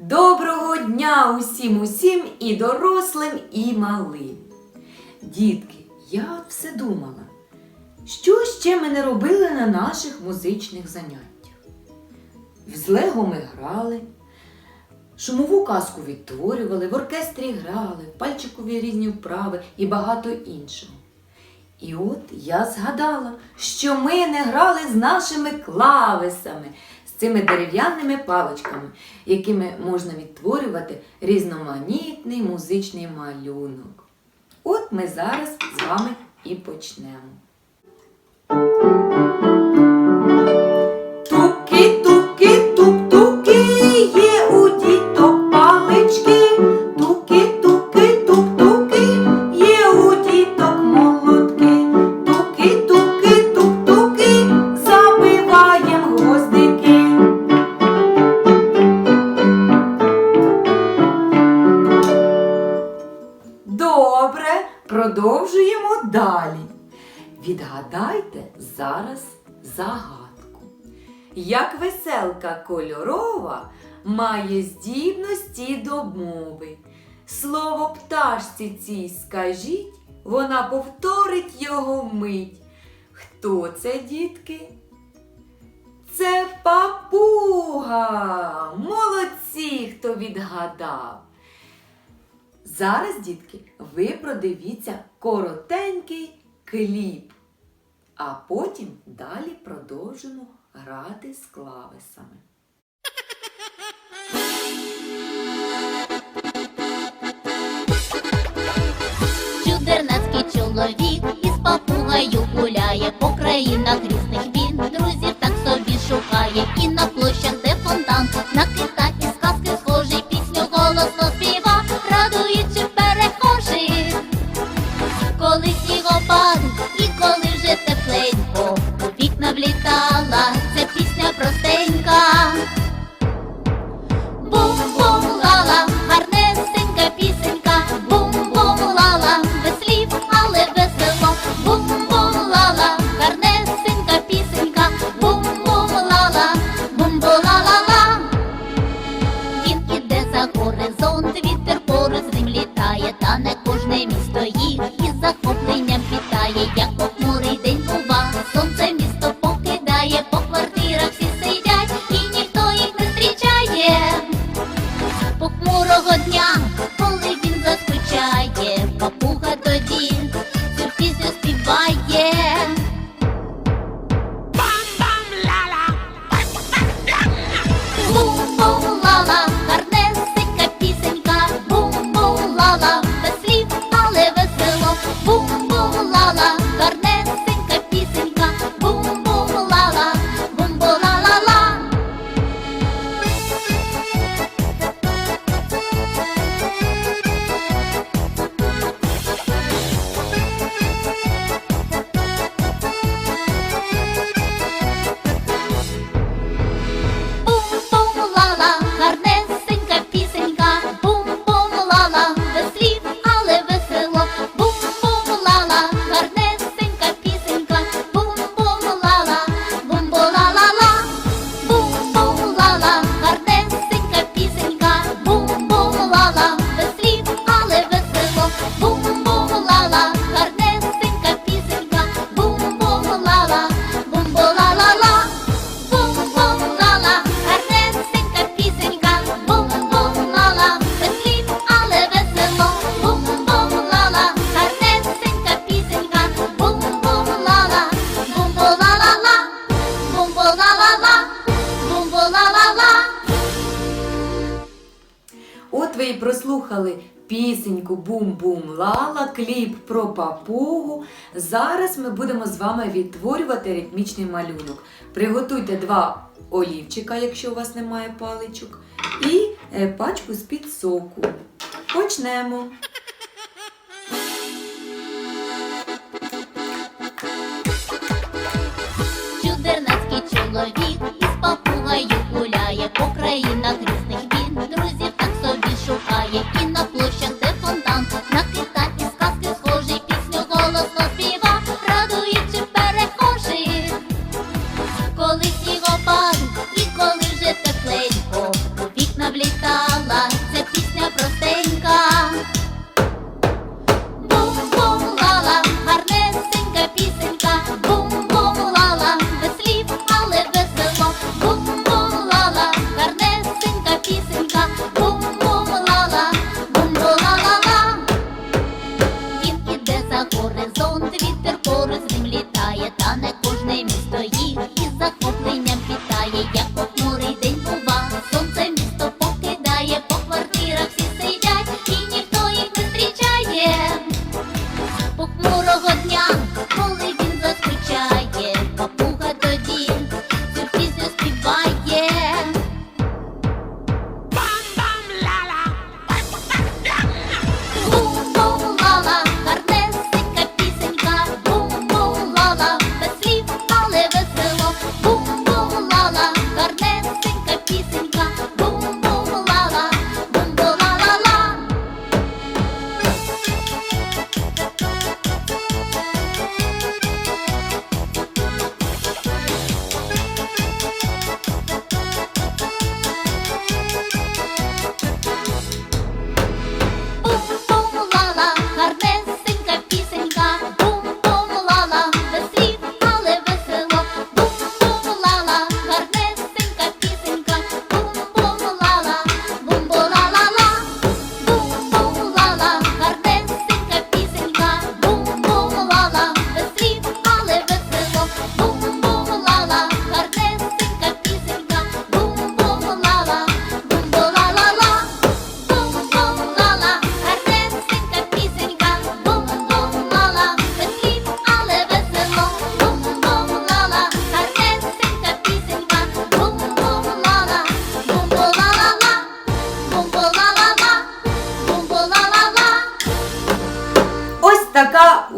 Доброго дня усім усім і дорослим, і малим. Дітки, я от все думала, що ще ми не робили на наших музичних заняттях. З Лего ми грали, шумову казку відтворювали, в оркестрі грали, пальчикові різні вправи і багато іншого. І от я згадала, що ми не грали з нашими клавесами, цими дерев'яними паличками, якими можна відтворювати різноманітний музичний малюнок. От ми зараз з вами і почнемо. Відгадайте зараз загадку. Як веселка кольорова має здібності до мови. Слово пташці цій скажіть, вона повторить його вмить. Хто це, дітки? Це папуга! Молодці, хто відгадав. Зараз, дітки, ви продивіться коротенький кліп, а потім далі продовжимо грати з клавесами. Чудернацький чоловік із папугою місто їх із захопленням От ви і прослухали пісеньку Бум-бум-лала, кліп про папугу. Зараз ми будемо з вами відтворювати ритмічний малюнок. Приготуйте два олівчика, якщо у вас немає паличок, і е, пачку з-під соку. Почнемо. Чудернацький чоловік Коли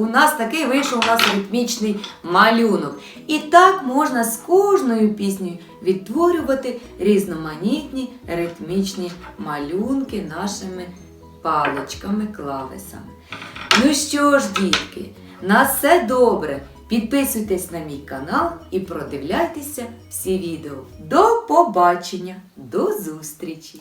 нас такий вийшов у нас ритмічний малюнок. І так можна з кожною піснею відтворювати різноманітні ритмічні малюнки нашими паличками, клавесами. Ну що ж, дітки, на все добре. Підписуйтесь на мій канал і продивляйтеся всі відео. До побачення, до зустрічі!